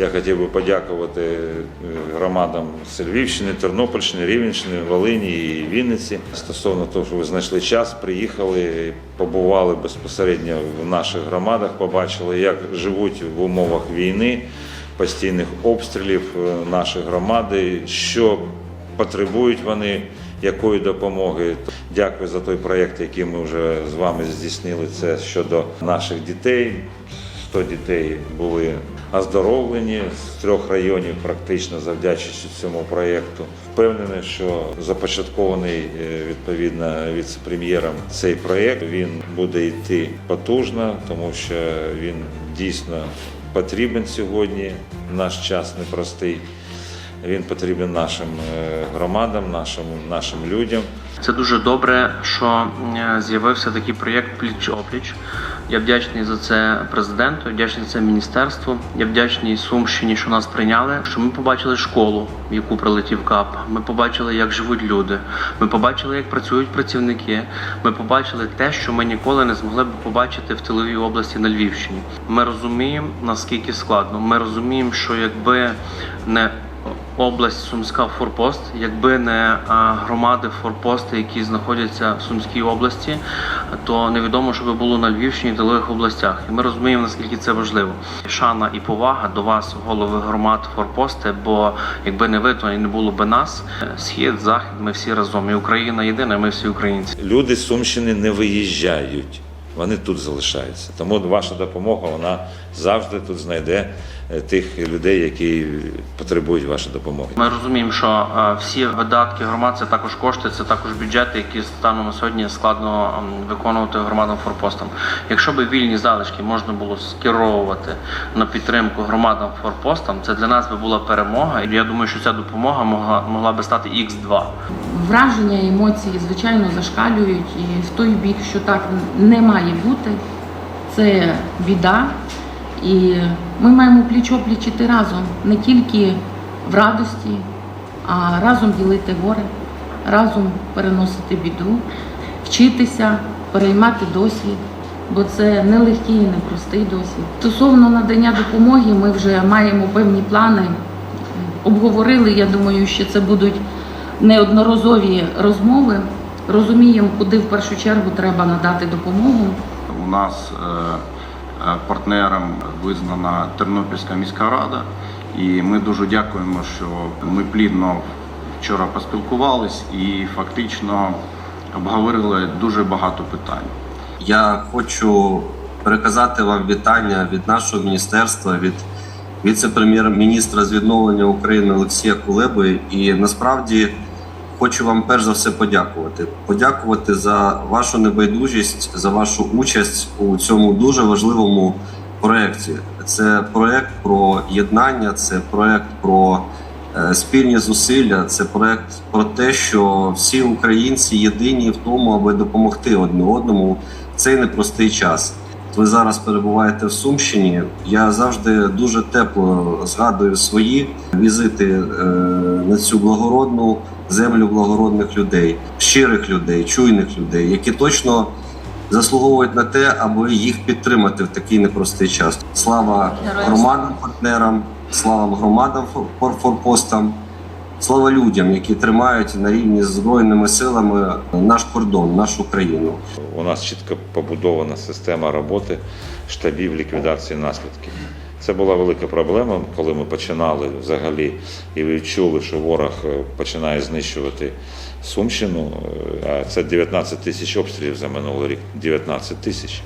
Я хотів би подякувати е, громадам з Львівщини, Тернопільщини, Рівненщини, Волині і Вінниці стосовно того, що ви знайшли час, приїхали, побували безпосередньо в наших громадах, побачили, як живуть в умовах війни, постійних обстрілів е, наші громади, що потребують вони. Якої допомоги дякую за той проєкт, який ми вже з вами здійснили. Це щодо наших дітей. 100 дітей були оздоровлені з трьох районів, практично завдячуючи цьому проєкту. Впевнений, що започаткований е, відповідно віце-прем'єром цей проєкт він буде йти потужно, тому що він дійсно потрібен сьогодні. Наш час непростий. Він потрібен нашим е, громадам, нашим, нашим людям. Це дуже добре, що е, з'явився такий проєкт пліч опліч. Я вдячний за це президенту, я вдячний за це міністерству. Я вдячний Сумщині, що нас прийняли. Що ми побачили школу, в яку прилетів КАП. Ми побачили, як живуть люди. Ми побачили, як працюють працівники. Ми побачили те, що ми ніколи не змогли б побачити в тиловій області на Львівщині. Ми розуміємо наскільки складно. Ми розуміємо, що якби не область Сумська Форпост, якби не громади форпости, які знаходяться в Сумській області, то невідомо, що би було на Львівщині та інших областях. І ми розуміємо, наскільки це важливо. Шана і повага до вас, голови громад форпости. Бо якби не ви, то і не було би нас. Схід, захід, ми всі разом. І Україна єдина, ми всі українці. Люди з Сумщини не виїжджають, вони тут залишаються. Тому ваша допомога вона завжди тут знайде тих людей, які потребують вашої допомоги. Ми розуміємо, що е, всі видатки громад це також кошти, це також бюджети, які станом на сьогодні складно виконувати громадам форпостам. Якщо би вільні залишки можна було скеровувати на підтримку громадам форпостам, це для нас би була перемога. І я думаю, що ця допомога могла могла би стати x 2 Враження, емоції, звичайно, зашкалюють і в той бік, що так не має бути. Це біда. І ми маємо пліч-опліч разом, не тільки в радості, а разом ділити горе, разом переносити біду, вчитися, переймати досвід, бо це нелегкий і непростий досвід. Стосовно надання допомоги, ми вже маємо певні плани. Обговорили, я думаю, що це будуть неодноразові розмови. Розуміємо, куди в першу чергу треба надати допомогу. У нас е, партнером визнана Тернопільська міська рада, і ми дуже дякуємо, що ми плідно вчора поспілкувались і фактично обговорили дуже багато питань. Я хочу переказати вам вітання від нашого міністерства, від віце-прем'єр-міністра з відновлення України Олексія Кулеби. І насправді хочу вам перш за все подякувати. Подякувати за вашу небайдужість, за вашу участь у цьому дуже важливому проєкті. Це проєкт про єднання, це проєкт про е, спільні зусилля. Це проект про те, що всі українці єдині в тому, аби допомогти одне одному в цей непростий час. Ви зараз перебуваєте в Сумщині. Я завжди дуже тепло згадую свої візити е, на цю благородну землю благородних людей, щирих людей, чуйних людей, які точно заслуговують на те, аби їх підтримати в такий непростий час. Слава громадам, партнерам, слава громадам фор- форпостам. Слава людям, які тримають на рівні з збройними силами наш кордон, нашу країну. У нас чітко побудована система роботи штабів ліквідації наслідків. Це була велика проблема, коли ми починали взагалі і відчули, що ворог е, починає знищувати Сумщину. Е, А це 19 тисяч обстрілів за минулий рік. 19 тисяч.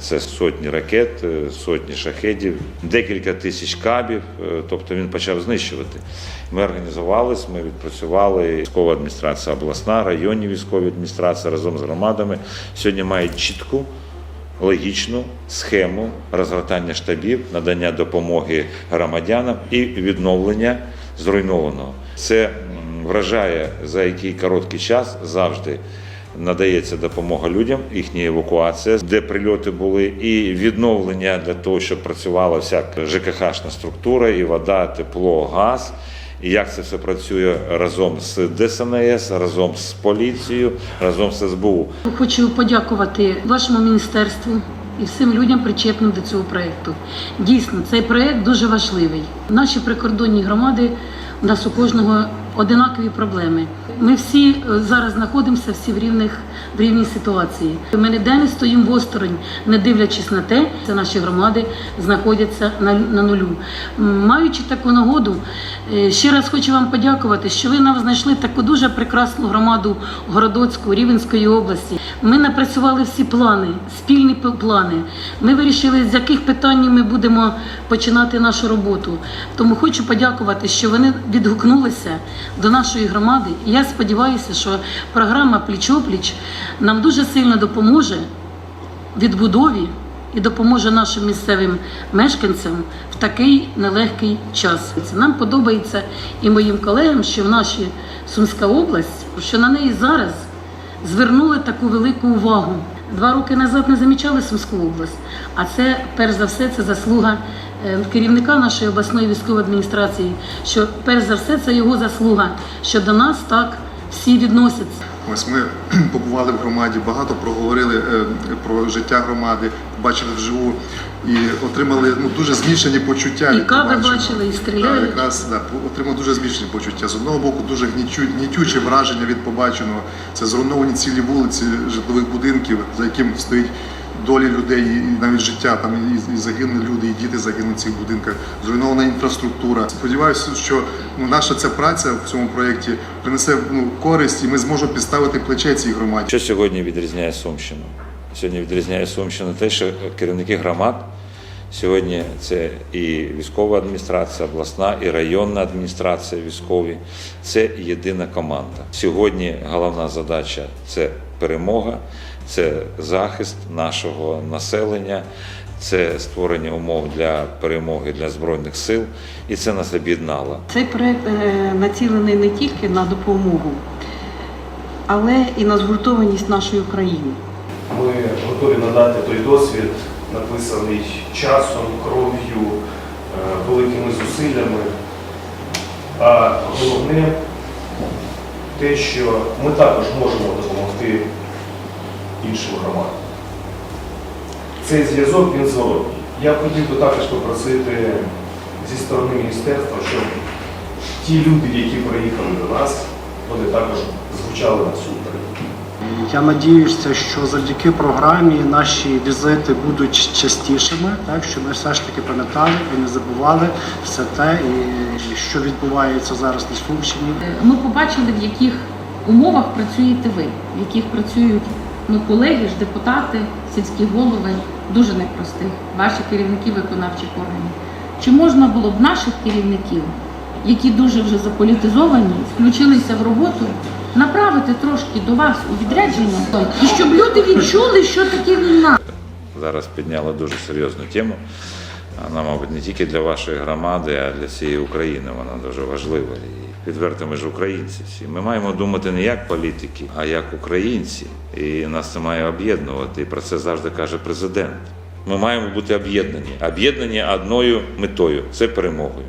Це сотні ракет, е, сотні шахедів, декілька тисяч кабів. е, Тобто він почав знищувати. Ми організувались, ми відпрацювали. Військова адміністрація обласна, районні військові адміністрації разом з громадами сьогодні мають чітку. Логічну схему розгортання штабів, надання допомоги громадянам і відновлення зруйнованого. Це вражає за який короткий час завжди надається допомога людям, їхня евакуація, де прильоти були, і відновлення для того, щоб працювала вся ЖКХ-шна структура, і вода, тепло, газ. І як це все працює разом з ДСНС, разом з поліцією, разом з СБУ. Хочу подякувати вашому міністерству, і всім людям причетним до цього проєкту. Дійсно, цей проєкт дуже важливий. Наші прикордонні громади у нас у кожного одинакові проблеми. Ми всі е, зараз знаходимося всі в рівних в рівній ситуації. Ми ніде не стоїмо осторонь, не дивлячись на те, що наші громади знаходяться на, на нулю. Маючи таку нагоду, е, ще раз хочу вам подякувати, що ви нам знайшли таку дуже прекрасну громаду Городоцьку, Рівенської області. Ми напрацювали всі плани, спільні плани. Ми вирішили, з яких питань ми будемо починати нашу роботу. Тому хочу подякувати, що вони відгукнулися до нашої громади. І я сподіваюся, що програма Пліч-опліч нам дуже сильно допоможе відбудові і допоможе нашим місцевим мешканцям в такий нелегкий час. Це нам подобається і моїм колегам, що в нашій Сумська область, що на неї зараз звернули таку велику увагу. Два роки назад не замічали Сумську область, а це перш за все це заслуга е, керівника нашої обласної військової адміністрації. Що перш за все це його заслуга, що до нас так всі відносяться. Ось ми побували в громаді, багато проговорили е, про життя громади, бачили вживу і отримали ну, дуже змішані почуття. І кави бачили, і Так, стріляють. якраз да, отримали дуже змішані почуття. З одного боку, дуже гнітю, гнітюче враження від побаченого. Це зруйновані цілі вулиці житлових будинків, за яким стоїть долі людей і навіть життя. Там і, і загинули люди, і діти загинули в цих будинках. Зруйнована інфраструктура. Сподіваюся, що ну, наша ця праця в цьому проєкті принесе ну, користь, і ми зможемо підставити плече цій громаді. Що сьогодні відрізняє Сумщину? Сьогодні відрізняє Сумщину те, що керівники громад сьогодні це і військова адміністрація, обласна, і районна адміністрація військові. Це єдина команда. Сьогодні головна задача це перемога, це захист нашого населення. Це створення умов для перемоги для збройних сил, і це нас об'єднало. Цей проект е, націлений не тільки на допомогу, але і на згуртованість нашої країни. Ми готові надати той досвід, написаний часом, кров'ю, е, великими зусиллями. А головне те, що ми також можемо допомогти іншим громадам. Цей зв'язок він зворотній. Я хотів би також попросити зі сторони міністерства, щоб ті люди, які приїхали до нас, вони також звучали на цю Україну. Я надіюся, що завдяки програмі наші візити будуть частішими, так що ми все ж таки пам'ятали і не забували все те, і що відбувається зараз на Сумщині. Ми побачили, в яких умовах працюєте ви, в яких працюють ну, колеги ж, депутати, сільські голови, дуже непростих, ваші керівники виконавчих органів. Чи можна було б наших керівників, які дуже вже заполітизовані, включилися в роботу, направити трошки до вас у відрядження, і щоб люди відчули, що таке війна. зараз підняли дуже серйозну тему. Вона, мабуть, не тільки для вашої громади, а для всієї України вона дуже важлива. Відверто ми ж українці всі. Ми маємо думати не як політики, а як українці. І нас це має об'єднувати. І про це завжди каже президент. Ми маємо бути об'єднані. Об'єднані одною метою це перемогою.